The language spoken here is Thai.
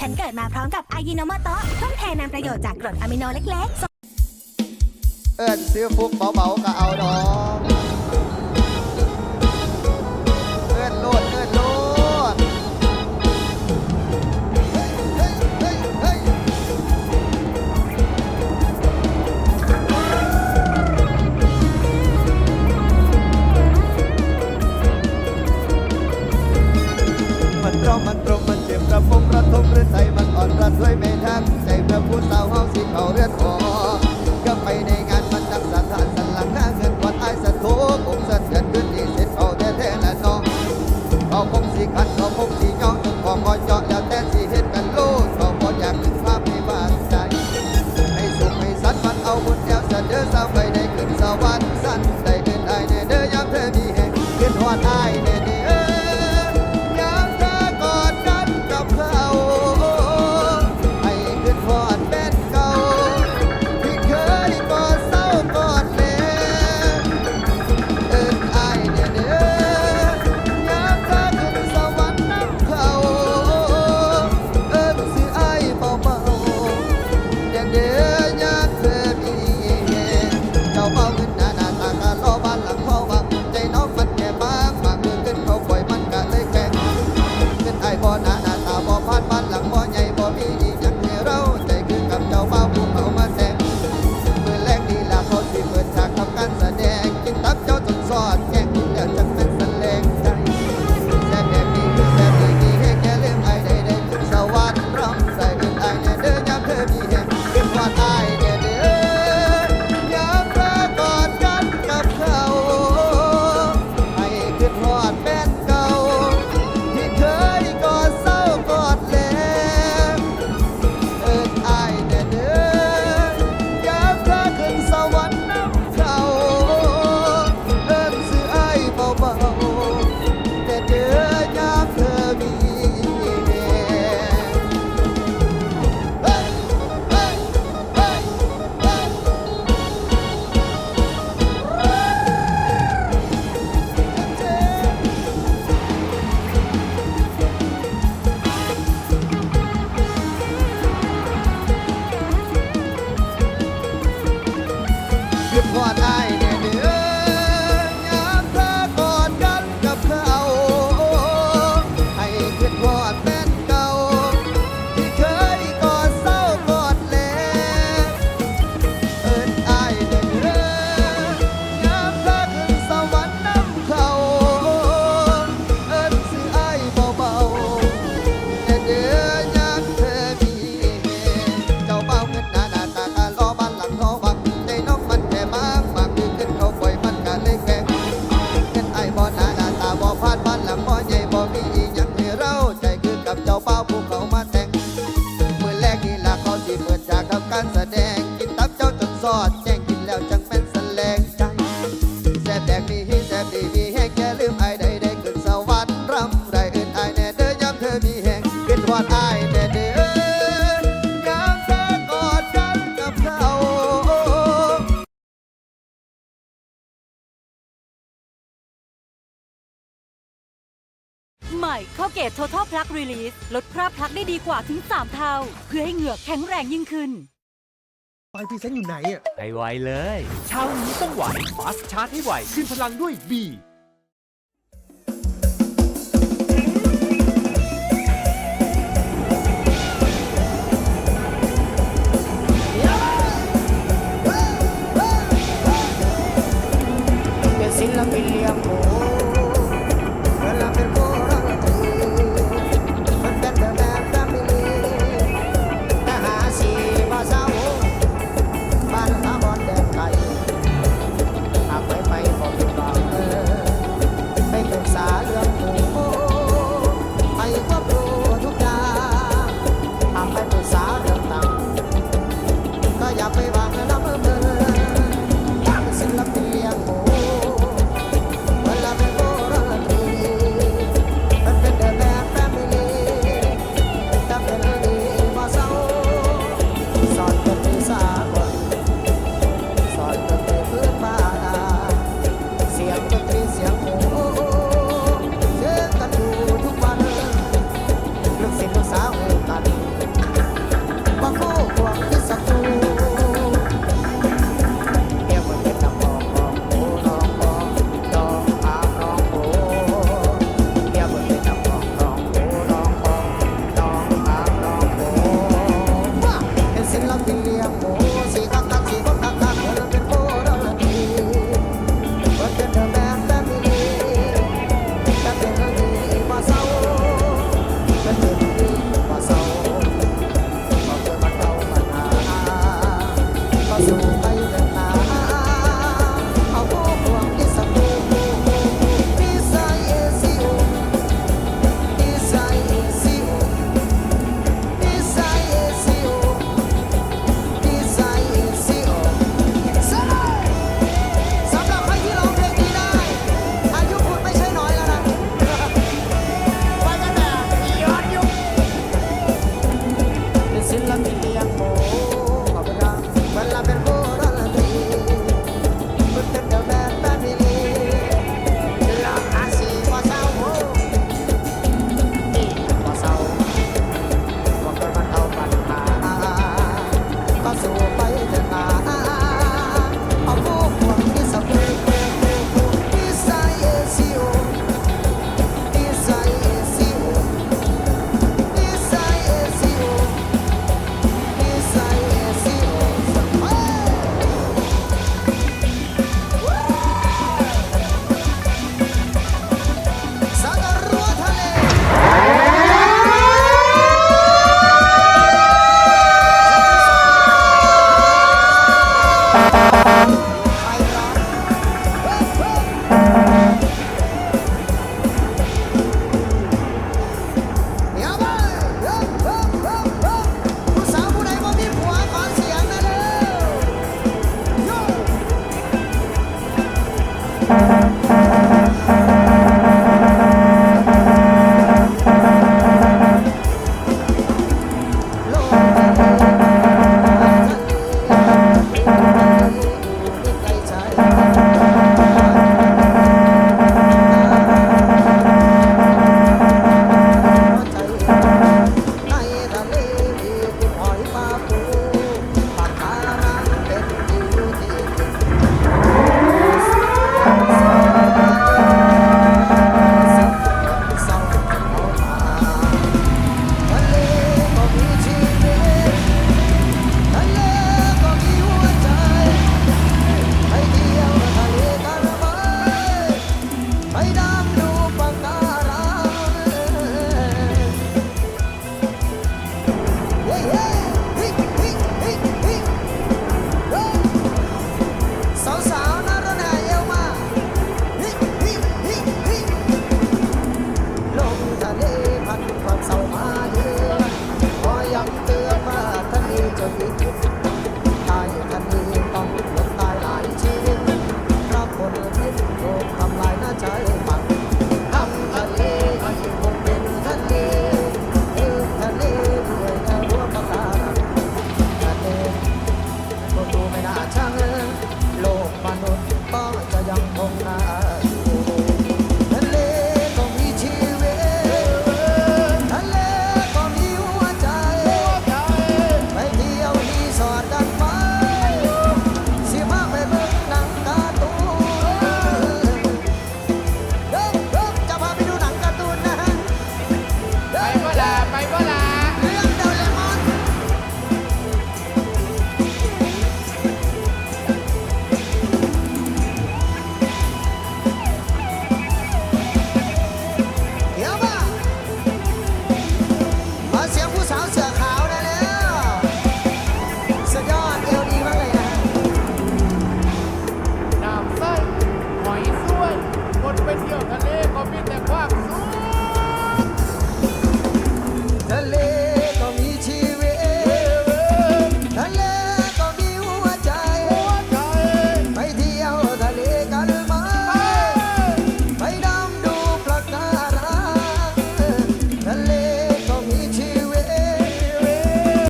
ฉันเกิดมาพร้อมกับอายิโนโมโตะทุ่มแทนนำประโยชน์จากกรดอะมิโนเล็กๆ เอื้อซื้อฟุกเบาๆก็เอาดอก นสวรรค์สัน 越破爱 การแสดงกินตับเจ้าจนสอดแจ้งกินแล้วจังแม่นสแลงใจแซ่บแดกมีฮีแซ่บดีมีแห้งแกลืมไอได้ได้ขึ้นสวรรค์รำไรอื่นไอแน่เด้อยามเธอมีแห้งขึ้นวอนไอแน่เดือยามเธกอดกันกับเขาใหม่ข้าเกต Total Plug Release ลดคราบพลักได้ดีกว่าถึง 3 เท่า เพื่อให้เหงือกแข็งแรงยิ่งขึ้น ไฟพีเซนอยู่ไหนอะให้ไวเลย เช้านี้ต้องไหวฟาสชาร์จให้ไวขึ้นพลังด้วยบี